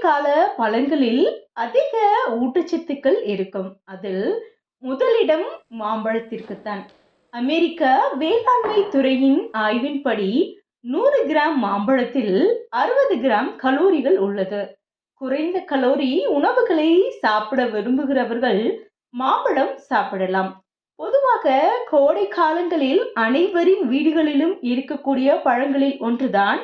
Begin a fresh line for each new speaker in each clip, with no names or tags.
கால பழங்களில் அதிக ஊட்டச்சத்துக்கள் இருக்கும். அதில் முதலிடம் மாம்பழத்திற்குத்தான். அமெரிக்க வேளாண்மை துறையின் ஆய்வின்படி நூறு கிராம் மாம்பழத்தில் அறுபது கிராம் கலோரிகள் உள்ளது. குறைந்த கலோரி உணவுகளை சாப்பிட விரும்புகிறவர்கள் மாம்பழம் சாப்பிடலாம். பொதுவாக கோடை காலங்களில் அனைவரின் வீடுகளிலும் இருக்கக்கூடிய பழங்களில் ஒன்றுதான்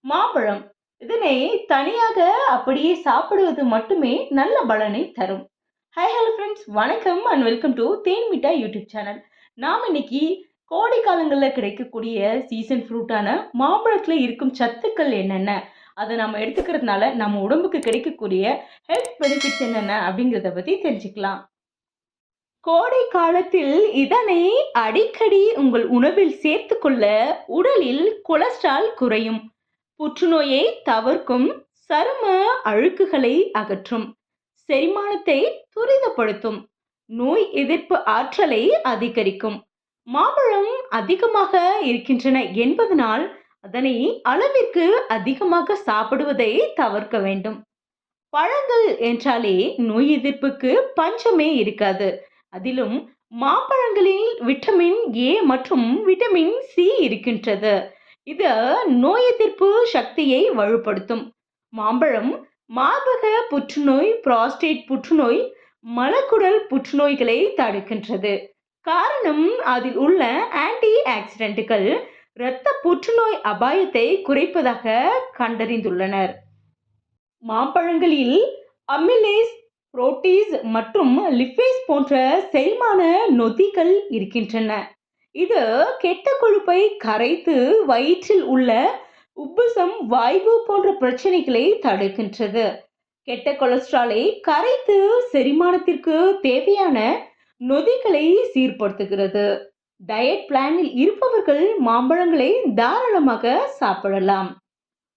மாம்பழம். இதனை தனியாக அப்படியே சாப்பிடுவது மட்டுமே நல்ல பலனை தரும். ஹாய் ஹலோ ஃப்ரெண்ட்ஸ் வணக்கம் and welcome to Then Mittai YouTube channel. நாம் இன்னைக்கு கோடை காலங்களில் கிடைக்கக்கூடிய சீசன் ஃப்ரூட்டான மாம்பழத்தில் இருக்கும் சத்துக்கள் என்னென்ன? அதை நம்ம எடுத்துக்கிறதுனால நம்ம உடம்புக்கு கிடைக்கக்கூடிய ஹெல்த் பெனிஃபிட்ஸ் என்னென்ன அப்படிங்கிறத பற்றி தெரிஞ்சுக்கலாம். கோடை காலத்தில் இதனை அடிக்கடி உங்கள் உணவில் சேர்த்துக்கொள்ள உடலில் கொலஸ்ட்ரால் குறையும். புற்றுநோயை தவிர்க்கும் சரும அழுக்குகளை அகற்றும். செரிமானத்தை துரிதப்படுத்தும். நோய் எதிர்ப்பு ஆற்றலை அதிகரிக்கும். மாம்பழம் அதிகமாக இருக்கின்றன என்பதனால் அதனை அளவிற்கு அதிகமாக சாப்பிடுவதை தவிர்க்க வேண்டும். பழங்கள் என்றாலே நோய் எதிர்ப்புக்கு பஞ்சமே இருக்காது. அதிலும் மாம்பழங்களில் விட்டமின் ஏ மற்றும் விட்டமின் சி இருக்கின்றது. இது நோய் எதிர்ப்பு சக்தியை வலுப்படுத்தும். மாம்பழம் மார்பக புற்றுநோய் புராஸ்டேட் புற்றுநோய் மலக்குடல் புற்றுநோய்களை தடுக்கின்றது. காரணம் அதில் உள்ள ஆன்டி ஆக்சிடென்ட்டுகள் இரத்த புற்றுநோய் அபாயத்தை குறைப்பதாக கண்டறிந்துள்ளனர். மாம்பழங்களில் அமிலேஸ் புரோட்டீஸ் மற்றும் லிஃபேஸ் போன்ற செரிமான நொதிகள் இருக்கின்றன. இது கெட்ட கொழுப்பை கரைத்து வயிற்றில் உள்ள உப்புசம் வாய்வு போன்ற பிரச்சனைகளை தடுக்கின்றது. கெட்ட கொலஸ்ட்ராலை கரைத்து செரிமானத்திற்கு தேவையான நொதிகளை சீர்படுத்துகிறது. டயட் பிளானில் இருப்பவர்கள் மாம்பழங்களை தாராளமாக சாப்பிடலாம்.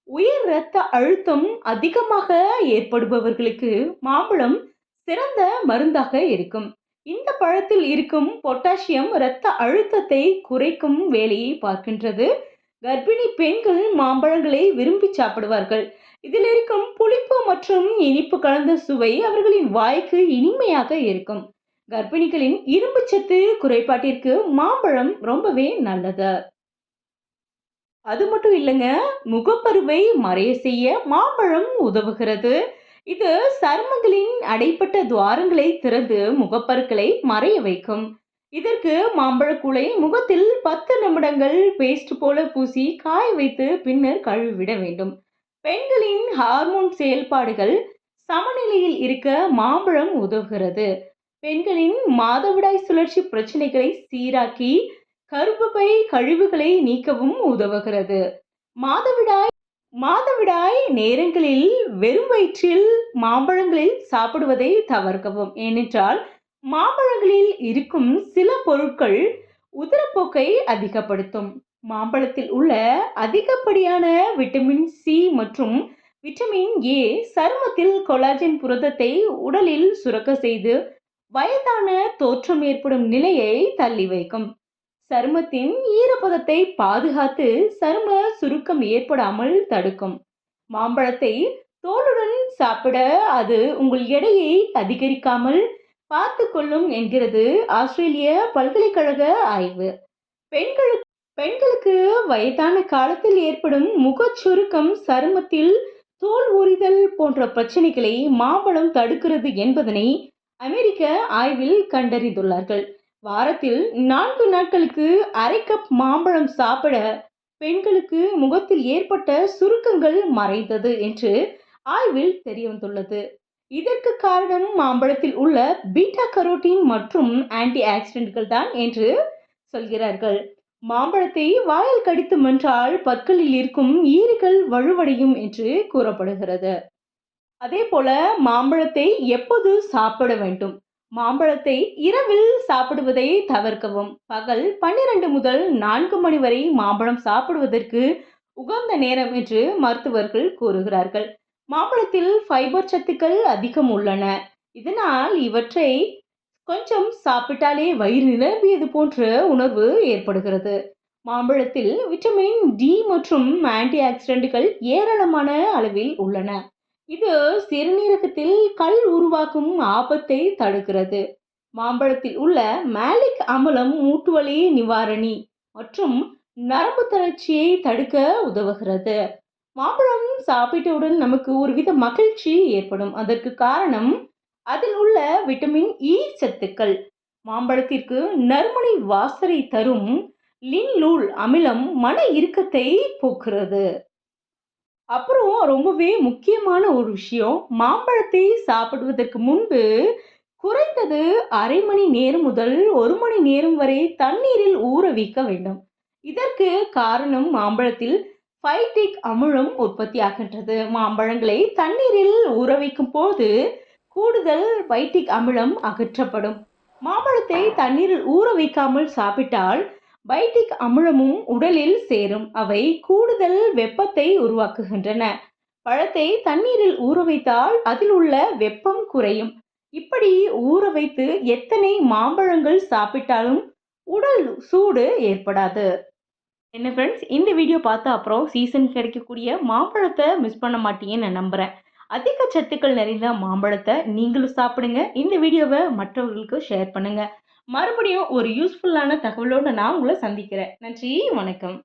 உயர் இரத்த அழுத்தம் அதிகமாக ஏற்படுபவர்களுக்கு மாம்பழம் சிறந்த மருந்தாக இருக்கும். இந்த பழத்தில் இருக்கும் பொட்டாசியம் இரத்த அழுத்தத்தை குறைக்கும் வேலையை பார்க்கின்றது. கர்ப்பிணி பெண்கள் மாம்பழங்களை விரும்பி சாப்பிடுவார்கள். இதில் இருக்கும் புளிப்பு மற்றும் இனிப்பு கலந்த சுவை அவர்களின் வாய்க்கு இனிமையாக இருக்கும். கர்ப்பிணிகளின் இரும்பு சத்து குறைபாட்டிற்கு மாம்பழம் ரொம்பவே நல்லது. அது மட்டும் இல்லைங்க முகப்பருவை மறைய செய்ய மாம்பழம் உதவுகிறது. இது சருமங்களின் அடைப்பட்ட துவாரங்களை திறந்து முகப்பருக்களை மறைய வைக்கும். இதற்கு மாம்பழக்கூளை முகத்தில் பத்து நிமிடங்கள் பேஸ்ட் போல பூசி காய வைத்து பின்னர் கழுவிட வேண்டும். பெண்களின் ஹார்மோன் செயல்பாடுகள் சமநிலையில் இருக்க மாம்பழம் உதவுகிறது. பெண்களின் மாதவிடாய் சுழற்சி பிரச்சனைகளை சீராக்கி கருப்பப்பை கழிவுகளை நீக்கவும் உதவுகிறது. மாதவிடாய் மாதவிடாய் நேரங்களில் வெறும் வயிற்றில் மாம்பழங்களில் சாப்பிடுவதை தவிர்க்கவும். ஏனென்றால் மாம்பழங்களில் இருக்கும் சில பொருட்கள் உதரப்போக்கை அதிகப்படுத்தும். மாம்பழத்தில் உள்ள அதிகப்படியான விட்டமின் சி மற்றும் விட்டமின் ஏ சருமத்தில் கொலாஜன் புரதத்தை உடலில் சுரக்க செய்து வயதான தோற்றம் ஏற்படும் நிலையை தள்ளி வைக்கும். சருமத்தின் ஈரப்பதத்தை பாதுகாத்து சரும சுருக்கம் ஏற்படாமல் தடுக்கும். மாம்பழத்தை தோலுடன் சாப்பிட அது உங்கள் எடையை அதிகரிக்காமல் பார்த்து கொள்ளும் என்கிறது ஆஸ்திரேலிய பல்கலைக்கழக ஆய்வு. பெண்களுக்கு பெண்களுக்கு வயதான காலத்தில் ஏற்படும் முகச்சுருக்கம் சருமத்தில் தோல் உரிதல் போன்ற பிரச்சனைகளை மாம்பழம் தடுக்கிறது என்பதனை அமெரிக்க ஆய்வில் கண்டறிந்துள்ளார்கள். வாரத்தில் நான்கு நாட்களுக்கு அரை கப் மாம்பழம் சாப்பிட பெண்களுக்கு முகத்தில் ஏற்பட்ட சுருக்கங்கள் மறைந்தது என்று ஆய்வில் தெரியவந்துள்ளது. இதற்கு காரணம் மாம்பழத்தில் உள்ள பீட்டா கரோட்டின் மற்றும் ஆன்டி ஆக்சிடென்ட்கள் தான் என்று சொல்கிறார்கள். மாம்பழத்தை வாயில் கடித்து மென்றால் பற்களில் இருக்கும் ஈறுகள் வலுவடையும் என்று கூறப்படுகிறது. அதே போல மாம்பழத்தை எப்போது சாப்பிட வேண்டும்? மாம்பழத்தை இரவில் சாப்பிடுவதை தவிர்க்கவும். பகல் பன்னிரண்டு முதல் நான்கு மணி வரை மாம்பழம் சாப்பிடுவதற்கு உகந்த நேரம் என்று மருத்துவர்கள் கூறுகிறார்கள். மாம்பழத்தில் ஃபைபர் சத்துக்கள் அதிகம் உள்ளன. இதனால் இவற்றை கொஞ்சம் சாப்பிட்டாலே வயிறு நிரம்பியது போன்ற உணர்வு ஏற்படுகிறது. மாம்பழத்தில் விட்டமின் டி மற்றும் ஆன்டி ஆக்சிடென்ட்கள் ஏராளமான அளவில் உள்ளன. இது சிறுநீரகத்தில் கல் உருவாக்கும் ஆபத்தை தடுக்கிறது. மாம்பழத்தில் உள்ள மேலிக் அமிலம் மூட்டுவலி நிவாரணி மற்றும் நரம்பு தளர்ச்சியை தடுக்க உதவுகிறது. மாம்பழம் சாப்பிட்டவுடன் நமக்கு ஒருவித மகிழ்ச்சி ஏற்படும். அதற்கு காரணம் அதில் உள்ள விட்டமின் இ சத்துக்கள். மாம்பழத்திற்கு நறுமணி வாசனை தரும் லின்லூல் அமிலம் மன இறுக்கத்தை போக்குறது அப்புறம் ரொம்பவே முக்கியமான ஒரு விஷயம் மாம்பழத்தை சாப்பிடுவதற்கு முன்பு குறைந்தது அரை மணி நேரம் முதல் ஒரு மணி நேரம் வரை தண்ணீரில் ஊற வைக்க வேண்டும். இதற்கு காரணம் மாம்பழத்தில் ஃபைட்டிக் அமிலம் உற்பத்தியாகின்றது மாம்பழங்களை தண்ணீரில் ஊற வைக்கும் போது கூடுதல் ஃபைட்டிக் அமிலம் அகற்றப்படும். மாம்பழத்தை தண்ணீரில் ஊற வைக்காமல் சாப்பிட்டால் பைட்டிக் அமிலமும் உடலில் சேரும். அவை கூடுதல் வெப்பத்தை உருவாக்குகின்றன. பழத்தை தண்ணீரில் ஊற வைத்தால் அதில் உள்ள வெப்பம் குறையும். இப்படி ஊற வைத்து எத்தனை மாம்பழங்கள் சாப்பிட்டாலும் உடல் சூடு ஏற்படாது. என்ன ஃப்ரெண்ட்ஸ் இந்த வீடியோ பார்த்த அப்புறம் சீசன் கிடைக்கக்கூடிய மாம்பழத்தை மிஸ் பண்ண மாட்டீங்கன்னு நான் நம்புகிறேன் அதிக சத்துக்கள் நிறைந்த மாம்பழத்தை நீங்களும் சாப்பிடுங்க. இந்த வீடியோவை மற்றவர்களுக்கு ஷேர் பண்ணுங்கள் மறுபடியும் ஒரு யூஸ்ஃபுல்லான தகவலோடு நான் உங்களை சந்திக்கிறேன். நன்றி வணக்கம்.